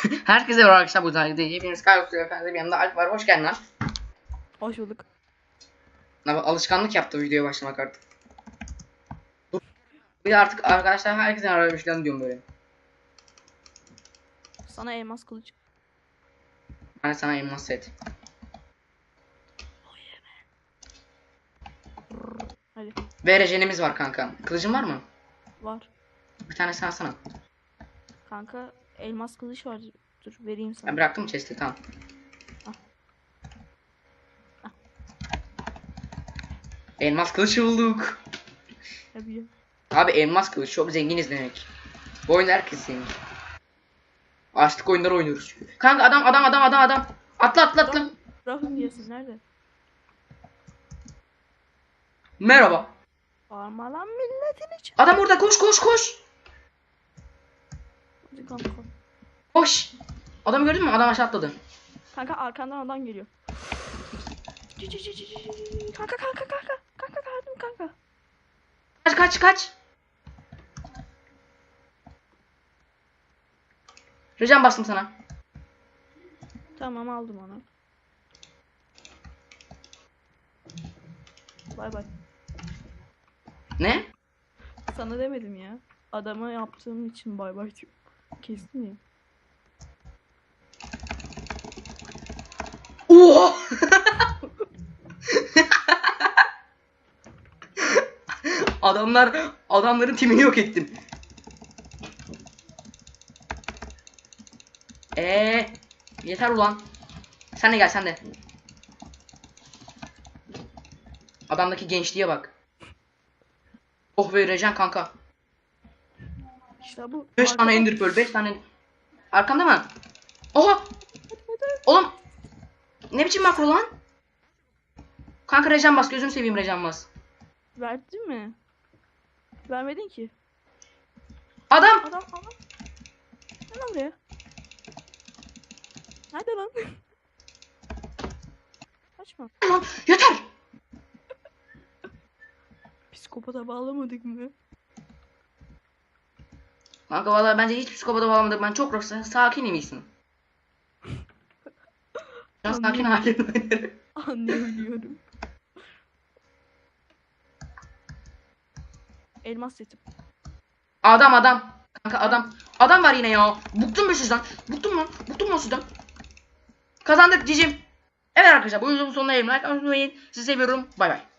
Herkese merhaba arkadaşlar bu tarihte hepiniz kayboltuyor efendim yanımda Alp var hoş geldin. Hoş bulduk. Abi alışkanlık yaptı videoya başlamak artık. Dur. Bir de artık arkadaşlar herkese merhaba hoş geldin diyorum böyle. Sana elmas kılıç. Hani sana elmas set. Hadi. Ve rejenimiz var kanka. Kılıcın var mı? Var. Bir tane sen alsana. Kanka elmas kılıç var. Dur vereyim sana. Ben bıraktım chest'i tamam. Al. Al. Elmas kılıç bulduk. Tabii. Abi elmas kılıç çok zenginiz demek. Bu oyunda herkes zengin. Açlık oyunları oynuyoruz. Kanka adam adam adam adam adam. Atla atla atla. Rahım diyorsun nerede? Merhaba. Bağırma lan milletin için. Adam orada koş koş koş. Hadi kanka. Koş. Adamı gördün mü? Adam aşağı atladı. Kanka arkandan adam geliyor. Kanka kanka kanka. Kanka kaldım kanka. Kaç kaç kaç. Recan bastım sana. Tamam aldım onu. Bay bay. Ne? Sana demedim ya. Adama yaptığım için bay bay diyor. Kesin ya. Oo! Adamlar adamların timini yok ettim. Ee, yeter ulan. Sen de gel sen de. Adamdaki gençliğe bak. Oh be Recan kanka. İşte bu. 5 tane ender pearl 5 tane. Arkamda mı? Oha! Oğlum ne biçim makro lan? Kanka Recan bas gözünü seveyim Recan bas. Verdin mi? Vermedin ki. Adam! Adam adam. Gel buraya. Nerede lan? Kaçma. Lan yeter! Psikopata bağlamadık mı? Kanka vallahi bence hiç psikopata bağlamadık. Ben çok sakinim iyisin. Ben sakin halim oynarım. Anlayabiliyorum. Elmas setim. Adam adam. Kanka adam. Adam var yine ya. Bıktım ben sizden. Bıktım lan. Bıktım lan sizden. Kazandık cicim. Evet arkadaşlar bu videonun sonuna geldim. Like atmayı unutmayın. Sizi seviyorum. Bay bay.